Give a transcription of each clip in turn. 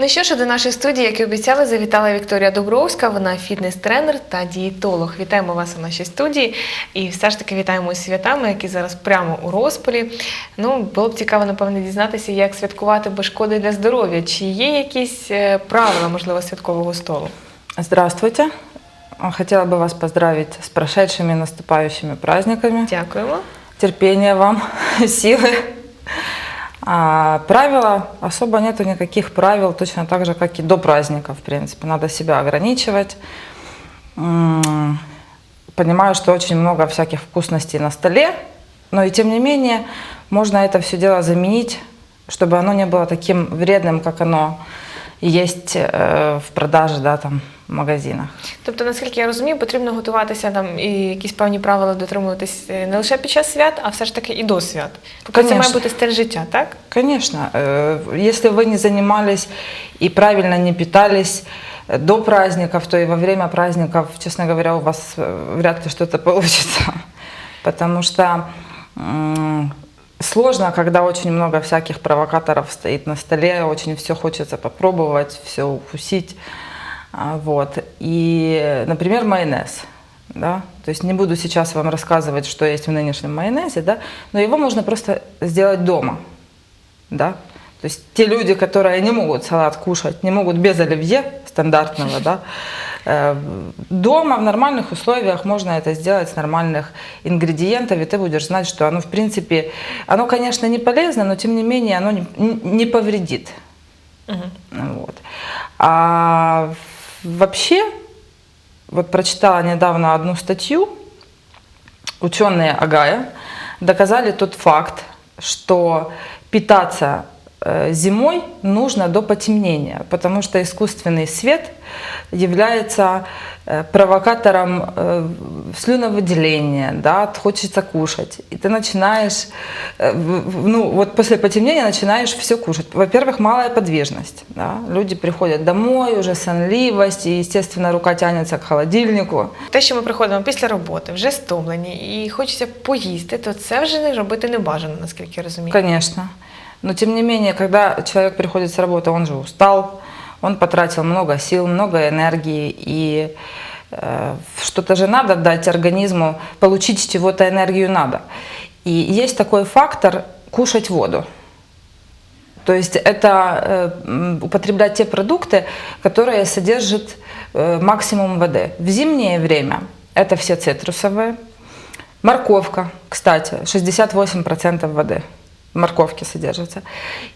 Ну що ж, до нашої студії, як і обіцяли, завітала Вікторія Дубровська. Вона фітнес-тренер та дієтолог. Вітаємо вас у нашій студії. І все ж таки вітаємо із святами, які зараз прямо у розпалі. Ну, було б цікаво, напевне, дізнатися, як святкувати без шкоди для здоров'я. Чи є якісь е, правила, можливо, святкового столу? Здравствуйте. Хотела бы вас поздравить с прошедшими наступающими праздниками. Дякуємо. Терпения вам, силы. А, правила, особо нету никаких правил, точно так же, как и до праздника, в принципе. Надо себя ограничивать. Понимаю, что очень много всяких вкусностей на столе, но и тем не менее можно это все дело заменить, чтобы оно не было таким вредным, как оно есть э, в продаже, да, там, в магазинах. Тобто, наскільки я розумію, потрібно готуватися там і якісь певні правила дотримуватись е, не лише під час свят, а все ж таки і до свят. Тобто це має Конечно. бути стиль життя, так? Конечно, э, если вы не занимались и правильно не питались э, до праздников, то и во время праздников, честно говоря, у вас э, вряд ли что-то получится. Потому что м, сложно, когда очень много всяких провокаторов стоит на столе, очень все хочется попробовать, все укусить. А, Вот. И, например, майонез. Да? То есть не буду сейчас вам рассказывать, что есть в нынешнем майонезе, да? но его можно просто сделать дома. Да? То есть те люди, которые не могут салат кушать, не могут без оливье стандартного, да, дома в нормальных условиях можно это сделать с нормальных ингредиентов, и ты будешь знать, что оно, в принципе, оно, конечно, не полезно, но тем не менее оно не, не повредит. Угу. Вот. А вообще, вот прочитала недавно одну статью, ученые Агая доказали тот факт, что питаться э, зимой нужно до потемнения, потому что искусственный свет является э, провокатором э, слюновыделения, да, хочется кушать. И ты начинаешь, э, в- в- ну вот после потемнения начинаешь все кушать. Во-первых, малая подвижность. Да? Люди приходят домой, уже сонливость, и, естественно, рука тянется к холодильнику. Те, що ми приходимо після роботи, вже стомлені, і хочеться поїсти, то це вже не робити не бажано, наскільки я розумію. Конечно. Но тем не менее, когда человек приходит с работы, он же устал, он потратил много сил, много энергии, и э, что-то же надо дать организму, получить чего-то энергию надо. И есть такой фактор кушать воду. То есть это э, употреблять те продукты, которые содержат э, максимум воды. В зимнее время это все цитрусовые. Морковка, кстати, 68% воды в морковке содержится.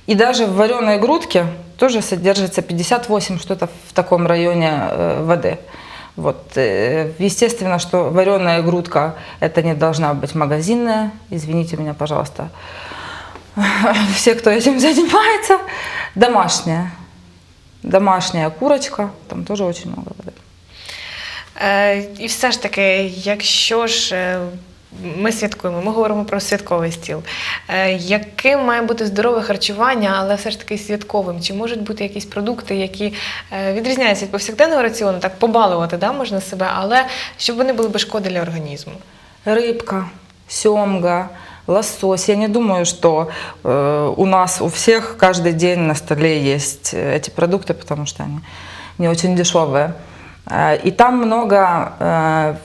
И даже в вареной грудке тоже содержится 58, что-то в таком районе э, воды. Вот, э, естественно, что вареная грудка это не должна быть магазинная. Извините меня, пожалуйста, все, кто этим занимается. Домашняя. Домашняя курочка, там тоже очень много воды. Е, і все ж таки, якщо ж ми святкуємо, ми говоримо про святковий стіл. Е, яким має бути здорове харчування, але все ж таки святковим? Чи можуть бути якісь продукти, які е, відрізняються від повсякденного раціону, так побалувати да, можна себе, але щоб вони були без шкоди для організму? Рыбка, семга, лосось. Я не думаю, что э, у нас у всех каждый день на столе есть э, эти продукты, потому что они не очень дешевые. Э, И там много, э,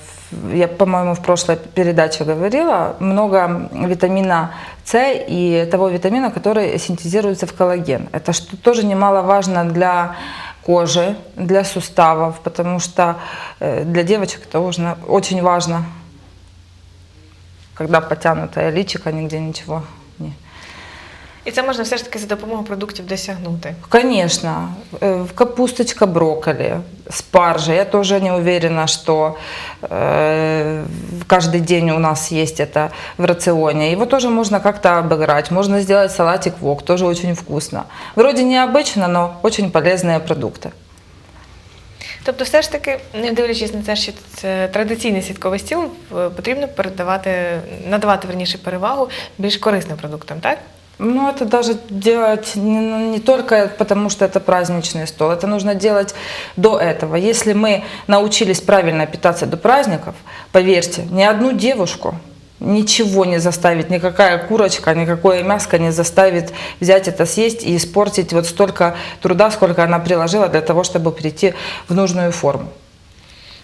я, по-моему, в прошлой передаче говорила, много витамина С и того витамина, который синтезируется в коллаген. Это что тоже немаловажно для кожи, для суставов, потому что э, для девочек это очень, важно когда потянутое личико, нигде ничего. І це можна все ж таки за допомогою продуктів досягнути. Конечно, э, капусточка, брокколи, спаржа. Я тоже не уверена, что э, каждый день у нас есть это в рационе. Его тоже можно как-то обыграть. Можно сделать салатик вок, тоже очень вкусно. Вроде необычно, но очень полезные продукты. Тобто, все ж таки, не дивлячись на те, що це традиційний святковий стіл, в- потрібно передавати, надавати верніше перевагу більш корисним продуктам, так? Ну, это даже делать не, не только потому, что это праздничный стол, это нужно делать до этого. Если мы научились правильно питаться до праздников, поверьте, ни одну девушку Ничего не заставит, никакая курочка, никакое мяско не заставит взять это съесть и испортить вот столько труда, сколько она приложила для того, чтобы прийти в нужную форму.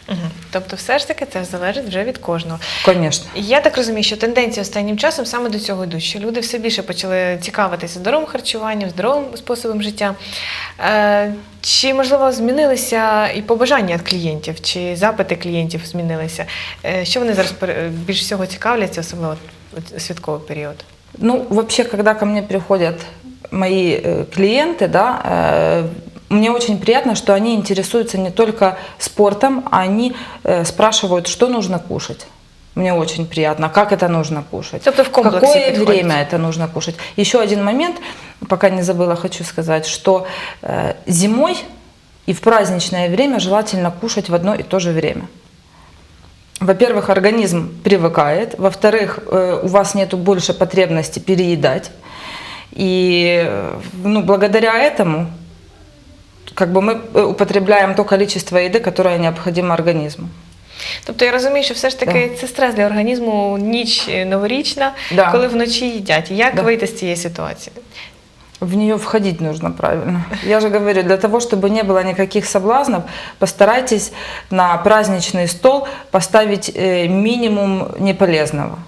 Угу. Тобто, все ж таки це залежить вже від кожного. Конечно. Я так розумію, що тенденції останнім часом саме до цього йдуть, що люди все більше почали цікавитися здоровим харчуванням, здоровим способом життя. Е, чи можливо змінилися і побажання від клієнтів, чи запити клієнтів змінилися? Е, що вони зараз пере- більш всього цікавляться, особливо от у святковий період? Ну, вообще, когда ко мне приходят мои э, клиенты, да, э, мне очень приятно, что они интересуются не только спортом, они э, спрашивают, что нужно кушать. Мне очень приятно, как это нужно кушать. Тобто в комплексі Какое підходять. время это нужно кушать. Еще один момент, пока не забыла, хочу сказать, что э, зимой и в праздничное время желательно кушать в одно и то же время. Во-первых, организм привыкает. Во-вторых, э, у вас нет больше потребности переедать. И э, ну, благодаря этому как бы мы э, употребляем то количество еды, которое необходимо организму. Тобто я розумію, що все ж таки це стрес для організму ніч е, новорічна, Да. коли вночі їдять. Як Да. вийти з цієї ситуації? В нее входить нужно правильно. Я же говорю, для того, чтобы не было никаких соблазнов, постарайтесь на праздничный стол поставить э, минимум неполезного.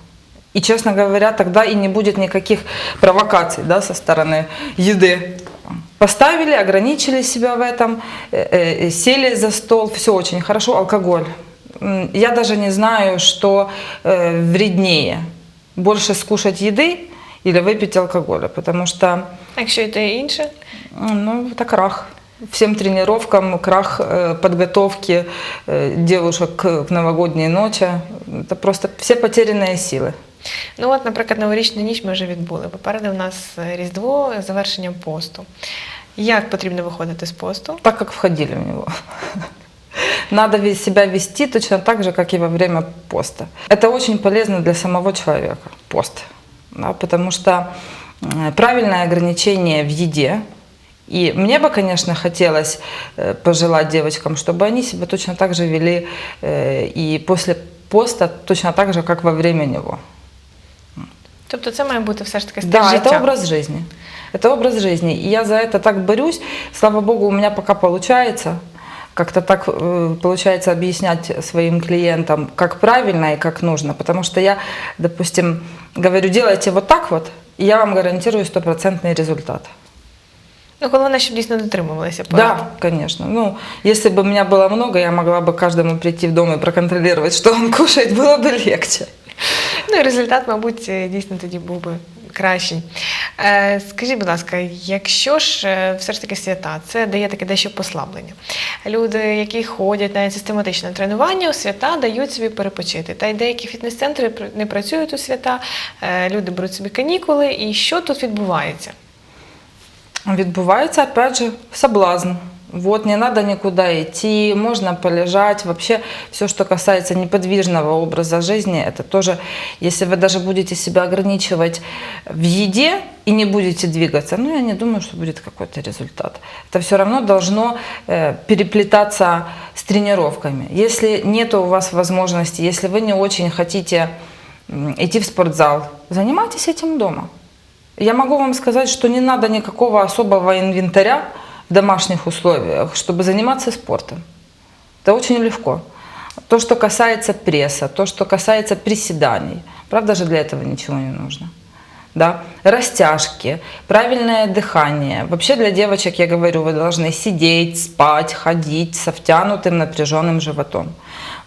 И, честно говоря, тогда и не будет никаких провокаций да, со стороны еды. Поставили, ограничили себя в этом, э, э, сели за стол, все очень хорошо. Алкоголь. М, Я даже не знаю, что э, вреднее. Больше скушать еды или выпить алкоголя, потому что А Якщо і те і інше, ну, это крах. Всем тренировкам, крах э, подготовки э, девушек к к новогодней ночи. Это просто все потерянные силы. Ну от, наприклад, новорічну ніч ми вже відбули. Попереду в нас е, Різдво з завершенням посту. Як потрібно виходити з посту? Так, как входили в него. Надо себя вести точно так же, как и во время поста. Это очень полезно для самого человека, пост. да, потому что правильное ограничение в еде, и мне бы, конечно, хотелось пожелать девочкам, чтобы они себя точно так же вели и после поста точно так же, как во время него. Тобто це має бути все ж таки стиль Да, життя. это образ жизни. Это образ жизни. И я за это так борюсь. Слава богу, у меня пока получается. Как-то так э, получается объяснять своим клиентам, как правильно и как нужно. Потому что я, допустим, говорю, делайте вот так вот, и я вам гарантирую стопроцентный результат. Ну, головне, щоб дійсно дотримувалися порад. Да, конечно. Ну, если бы меня было много, я могла бы каждому прийти в дом и проконтролировать, что он кушает, было бы легче. Ну і результат, мабуть, е, дійсно тоді був би кращий. Е, скажіть, будь ласка, якщо ж е, все ж таки свята, це дає таке дещо послаблення. Люди, які ходять на систематичне тренування, у свята дають собі перепочити. Та й деякі фітнес-центри не працюють у свята, е, люди беруть собі канікули. І що тут відбувається? Відбувається, опять же, соблазн. Вот, не надо никуда идти, можно полежать. Вообще, все, что касается неподвижного образа жизни, это тоже, если вы даже будете себя ограничивать в еде и не будете двигаться, ну, я не думаю, что будет какой-то результат. Это все равно должно э, переплетаться с тренировками. Если нет у вас возможности, если вы не очень хотите идти в спортзал, занимайтесь этим дома. Я могу вам сказать, что не надо никакого особого инвентаря в домашних условиях, чтобы заниматься спортом. Это очень легко. То, что касается пресса, то, что касается приседаний, правда же для этого ничего не нужно. Да? Растяжки, правильное дыхание. Вообще для девочек, я говорю, вы должны сидеть, спать, ходить со втянутым напряженным животом.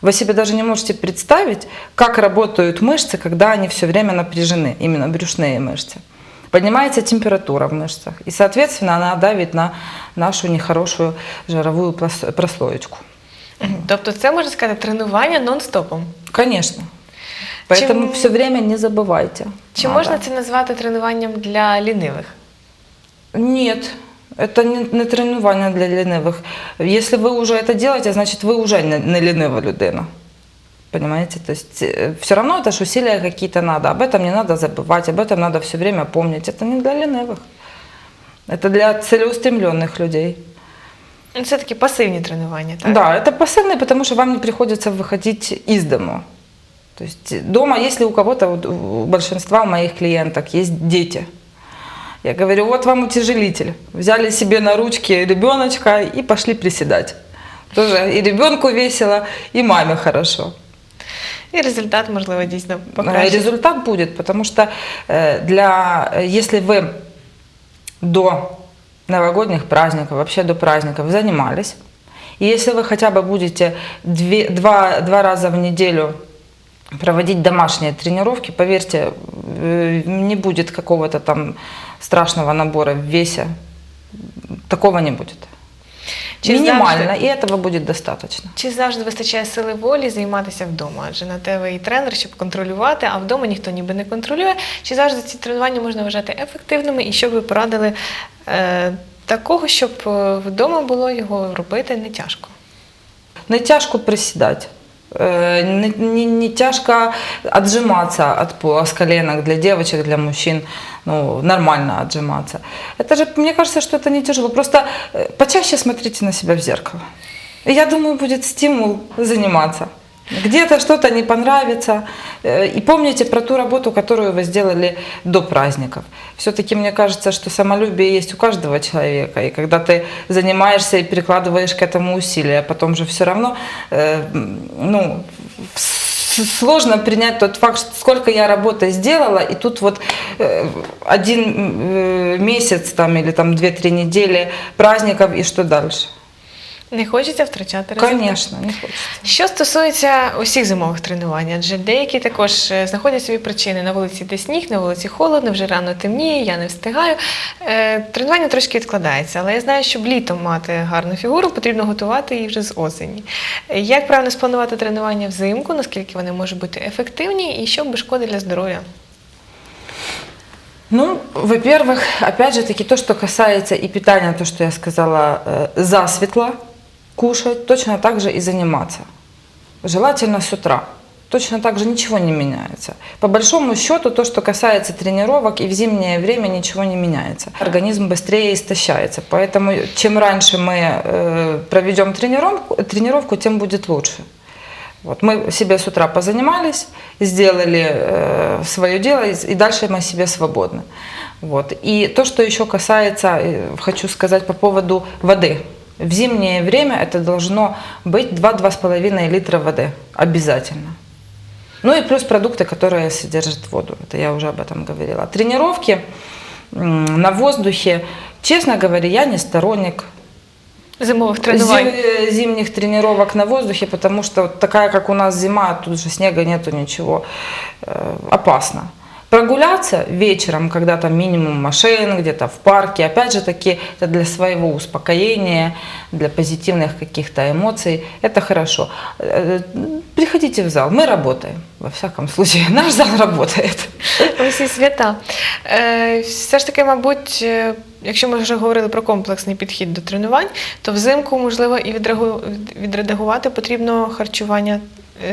Вы себе даже не можете представить, как работают мышцы, когда они все время напряжены, именно брюшные мышцы. Поднимается температура в мышцах, и, соответственно, она давит на нашу нехорошую жировую прос- прослоечку. Тобто, це можна сказати тренування нон-стопом. Конечно. Поэтому Чем- все время не забывайте. Чи Надо. можна це назвати тренуванням для лінивих? Нет, это не, не тренування для лінивих. Если вы уже это делаете, значит вы уже не, не лінива людина. Понимаете? То есть все равно это ж усилия какие-то надо. Об этом не надо забывать, об этом надо все время помнить. Это не для ленивых. Это для целеустремленных людей. Ну, Це такі пасивні тренування, так? Да, это пассивные, потому что вам не приходится выходить из дому. То есть дома, если у кого-то, у большинства моих клиенток есть дети, я говорю, вот вам утяжелитель. Взяли себе на ручки ребеночка и пошли приседать. Тоже и ребенку весело, и маме хорошо. І результат, можливо, дійсно покращить. Результат будет, потому что э, для, если вы до новогодних праздников, вообще до праздников занимались, и если вы хотя бы будете две- два, два раза в неделю проводить домашние тренировки, поверьте, э, не будет какого-то там страшного набора в весе, такого не будет. Чи Минимально, завжди- і этого буде достаточно. Чи завжди вистачає сили волі займатися вдома? Адже на те ви і тренер, щоб контролювати, а вдома ніхто ніби не контролює. Чи завжди ці тренування можна вважати ефективними? І що ви порадили е, такого, щоб е, вдома було його робити не тяжко? Не тяжко присідати. Е, Не, не, не тяжко отжиматься от пола с коленок для девочек, для мужчин. Ну, нормально отжиматься. Это же, мне кажется, что это не тяжело. Просто э, почаще смотрите на себя в зеркало. Я думаю, будет стимул заниматься. Где-то что-то не понравится. Э, И помните про ту работу, которую вы сделали до праздников. Все-таки мне кажется, что самолюбие есть у каждого человека. И когда ты занимаешься и прикладываешь к этому усилия, потом же все равно э, ну, сложно принять тот факт, что сколько я работы сделала, и тут вот э, один месяц там, или там 2-3 недели праздников, и что дальше? Не хочеться втрачати результат? Конечно, не хочется. Що стосується усіх зимових тренувань, адже деякі також е, знаходять собі причини на вулиці де сніг, на вулиці холодно, вже рано темніє, я не встигаю. Е, Тренування трошки відкладається, але я знаю, щоб літом мати гарну фігуру, потрібно готувати її вже з осені. Як правильно спланувати тренування взимку, наскільки вони можуть бути ефективні, і що без шкоди для здоров'я? Ну, во-первых, опять же таки, то, что касается и питания, то, что я сказала, э, засветло кушать, точно так же и заниматься. Желательно с утра. Точно так же ничего не меняется. По большому счету, то, что касается тренировок, и в зимнее время ничего не меняется. Организм быстрее истощается. Поэтому чем раньше мы э, проведем тренировку, тренировку, тем будет лучше. Вот, мы себе с утра позанимались, сделали э, свое дело, и, дальше мы себе свободны. Вот. И то, что еще касается, э, хочу сказать по поводу воды. В зимнее время это должно быть 2-2,5 литра воды обязательно. Ну и плюс продукты, которые содержат воду. Это я уже об этом говорила. Тренировки на воздухе, честно говоря, я не сторонник тренувань. Зим- э, зимних тренировок на воздухе, потому что такая, как у нас зима, тут же снега нету, ничего. Э, Опасно. Прогуляться вечером, когда там минимум машин, где-то в парке, опять же таки, это для своего успокоения, для позитивных каких-то эмоций, это хорошо. Э, Приходите в зал, мы работаем, во всяком случае, наш зал работает. Усі свята. Е, все ж таки, мабуть, е, якщо ми вже говорили про комплексний підхід до тренувань, то взимку, можливо, і відрегу- відредагувати потрібно харчування е,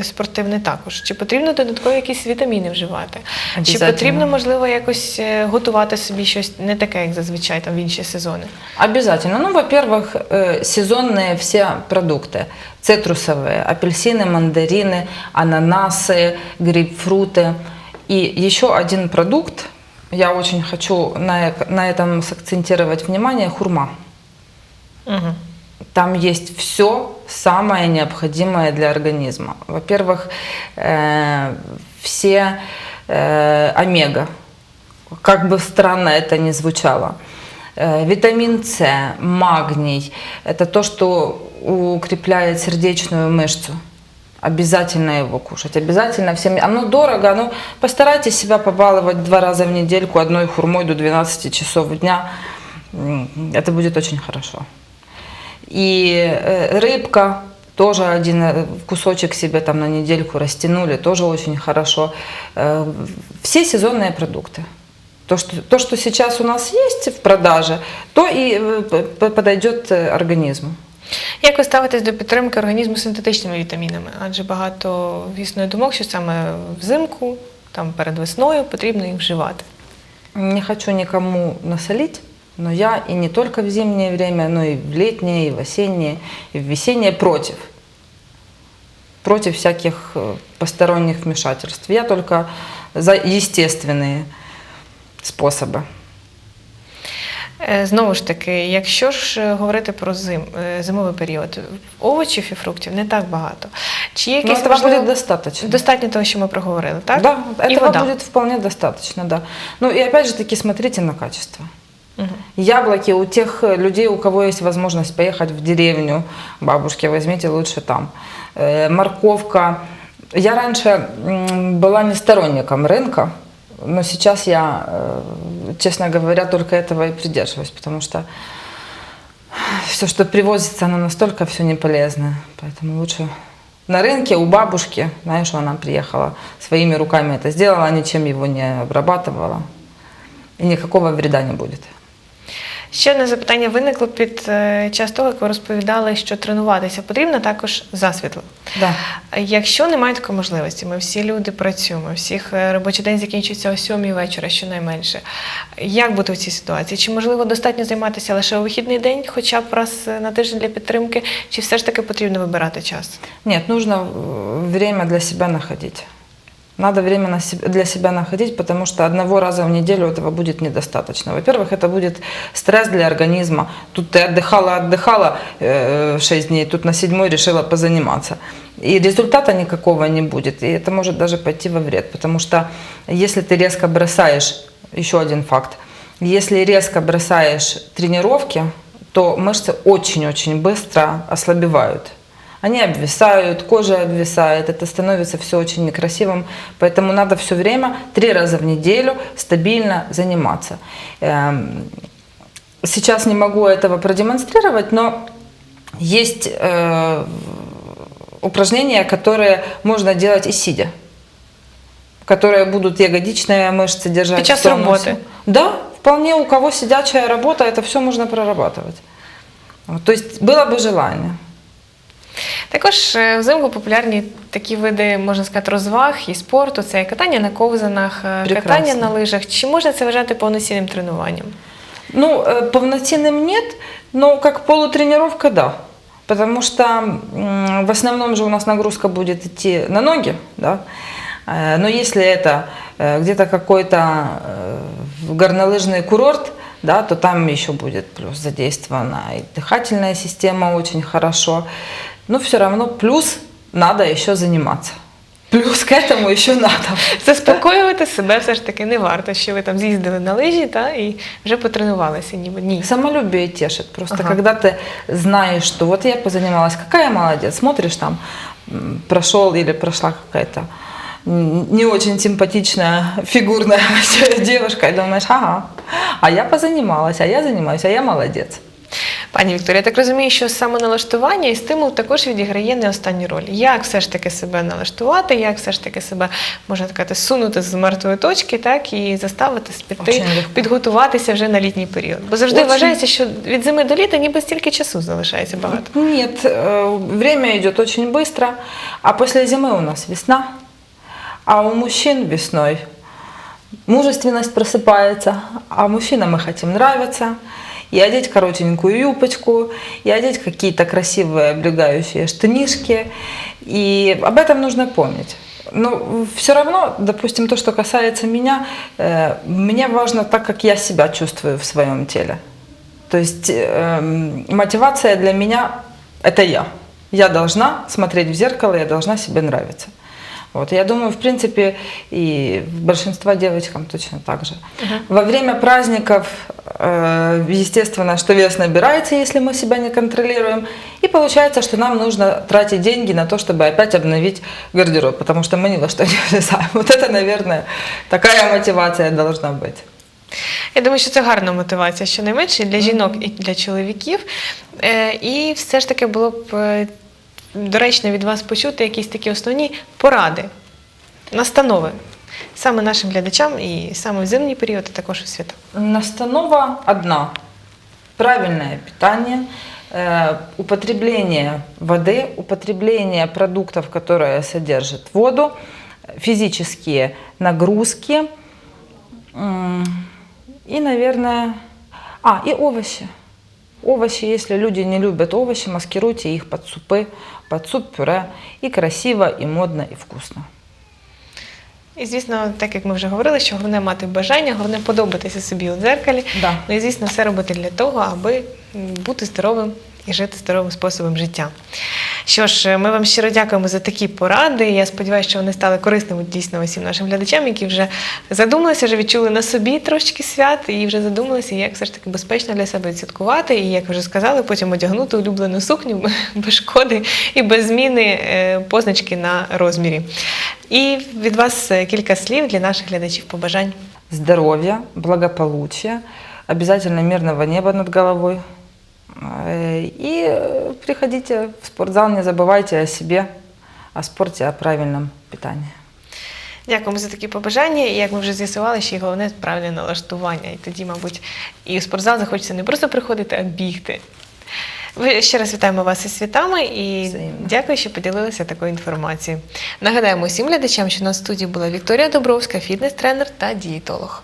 спортивне також. Чи потрібно додатково якісь вітаміни вживати? Чи Обязательно. потрібно, можливо, якось е, готувати собі щось не таке, як зазвичай там в інші сезони? Обязательно. Ну, во-первых, э, сезонные все продукты. Цитрусовые, апельсины, мандарины, ананасы, грейпфруты. И еще один продукт, я очень хочу на, эк- на этом сакцентировать внимание, хурма. Угу. Там есть все самое необходимое для организма. Во-первых, э, все э, омега, как бы странно это ни звучало. Э, витамин С, магний, это то, что укрепляет сердечную мышцу. Обязательно его кушать, обязательно всем. Оно дорого, но постарайтесь себя побаловать два раза в недельку одной хурмой до 12 часов дня. Это будет очень хорошо. И э, рыбка, тоже один э, кусочек себе там на недельку растянули, тоже очень хорошо. Э, Все сезонные продукты. То что, то, что сейчас у нас есть в продаже, то и э, п- п- подойдет э, организму. Як ви ставитесь до підтримки організму синтетичними вітамінами? Адже багато існує думок, що саме взимку, там перед весною потрібно їх вживати. Не хочу никому насолить, но я и не только в зимнее время, но и в летнее, и в осеннее, и в весеннее против. против всяких э, посторонних вмешательств. Я только за естественные способы. Е, Знову ж таки, якщо ж е, говорити про зим, е, зимовий період, овочів і фруктів не так багато. Чи є Но якісь этого можливо, будет достаточно. достатньо того, що ми проговорили, так? Да, і этого вода. будет вполне достаточно, да. Ну и опять же таки смотрите на качество. Яблоки у тех э, людей, у кого есть возможность поехать в деревню, бабушки, возьмите лучше там. Э, Морковка. Я раньше была не сторонником рынка, но сейчас я, э, честно говоря, только этого и придерживаюсь, потому что все, что привозится, оно настолько все неполезное. Поэтому лучше на рынке у бабушки, знаешь, она приехала, своими руками это сделала, ничем его не обрабатывала. И никакого вреда не будет. Ще одне запитання виникло під е, час того, як ви розповідали, що тренуватися потрібно також засвітло. Да. Якщо немає такої можливості, ми всі люди працюємо, всіх е, робочий день закінчується о сьомій вечора, щонайменше. Як бути в цій ситуації? Чи можливо достатньо займатися лише у вихідний день, хоча б раз е, на тиждень для підтримки, чи все ж таки потрібно вибирати час? Нужно э, время для себя находить. Надо время для себя находить, потому что одного раза в неделю этого будет недостаточно. Во-первых, это будет стресс для организма. Тут ты отдыхала, отдыхала 6 дней, тут на седьмой решила позаниматься. И результата никакого не будет. И это может даже пойти во вред. Потому что если ты резко бросаешь, еще один факт, если резко бросаешь тренировки, то мышцы очень-очень быстро ослабевают. Они обвисают, кожа обвисает, это становится все очень некрасивым, поэтому надо все время, три раза в неделю стабильно заниматься. Эм, Сейчас не могу этого продемонстрировать, но есть э, упражнения, которые можно делать и сидя, которые будут ягодичные мышцы держать. Під час роботи? Да, вполне у кого сидячая работа, это все можно прорабатывать. То есть было бы желание. Також е, взимку популярні такі види, можна сказати, розваг і спорту. Це і катання на ковзанах, е, Прекрасно. катання на лижах. Чи можна це вважати повноцінним тренуванням? Ну, э, полноценным нет, но как полутренировка, да. Потому что м, в основном же у нас нагрузка будет идти на ноги, да. Э, Но если это э, где-то какой-то э, горнолыжный курорт, да, то там еще будет плюс задействована и дыхательная система очень хорошо. Но все равно плюс надо еще заниматься. Плюс к этому еще надо. Заспокоювати себе все ж таки не варто, що ви там з'їздили на лижі та, і вже потренувалися, ніби ні. Самолюбие тешит. Просто Ага. когда ты знаешь, что вот я позанималась, какая молодец, смотришь там, м, прошел или прошла какая-то м, не очень симпатичная фигурная девушка, и думаешь, ага, а я позанималась, а я занимаюсь, а я молодец. Пані Вікторія, я так розумію, що самоналаштування і стимул також відіграє не останню роль. Як все ж таки себе налаштувати, як все ж таки себе, можна так сказати, сунути з мертвої точки, так і заставити піти, Очень легко. підготуватися вже на літній період. Бо завжди Очень. вважається, що від зими до літа ніби стільки часу залишається багато. Нет, э, время идет очень быстро, а после зимы у нас весна, а у мужчин весной мужественность просыпается, а мужчинам мы хотим нравиться, И одеть коротенькую юбочку, и одеть какие-то красивые облегающие штанишки, и об этом нужно помнить. Но все равно, допустим, то, что касается меня, э, мне важно так, как я себя чувствую в своем теле. То есть эм, мотивация для меня – это я. Я должна смотреть в зеркало, я должна себе нравиться. Вот, я думаю, в принципе, и большинство девочкам точно так же. Во время праздников, э, естественно, что вес набирается, если мы себя не контролируем. И получается, что нам нужно тратить деньги на то, чтобы опять обновить гардероб, потому что мы ни во что не влезаем. Вот это, наверное, такая мотивация должна быть. Я думаю, що це гарна мотивація, щонайменше і для жінок і для чоловіків. Е, І все ж таки було б е, доречно від вас почути якісь такі основні поради, настанови саме нашим глядачам і саме в зимній період, а також у свята. Настанова одна. Правильное питание, э, употребление воды, употребление продуктов, которые содержат воду, физические нагрузки м, и, наверное, а, и овощи. Овощи, если люди не любят овощи, маскируйте их под супы, под суп-пюре. И красиво, и модно, и вкусно. І звісно, так як ми вже говорили, що головне мати бажання, головне подобатися собі у дзеркалі. Да. Ну і звісно, все робити для того, аби бути здоровим і жити здоровим способом життя. Що ж, ми вам щиро дякуємо за такі поради. Я сподіваюся, що вони стали корисними дійсно усім нашим глядачам, які вже задумалися, вже відчули на собі трошки свят і вже задумалися, як все ж таки безпечно для себе відсвяткувати. І як вже сказали, потім одягнути улюблену сукню без шкоди і без зміни е, позначки на розмірі. І від вас е, кілька слів для наших глядачів побажань. Здоровья, благополучия, обязательно мирного неба над головой. Э, И э, приходите в спортзал, не забывайте о себе, о спорте, о правильном питании. Дякуємо за такі побажання. І як ми вже з'ясували, ще й головне правильне налаштування. І тоді, мабуть, і у спортзал захочеться не просто приходити, а бігти. Ви ще раз вітаємо вас із святами і Взаємно. дякую, що поділилися такою інформацією. Нагадаємо усім глядачам, що на студії була Вікторія Добровська, фітнес-тренер та дієтолог.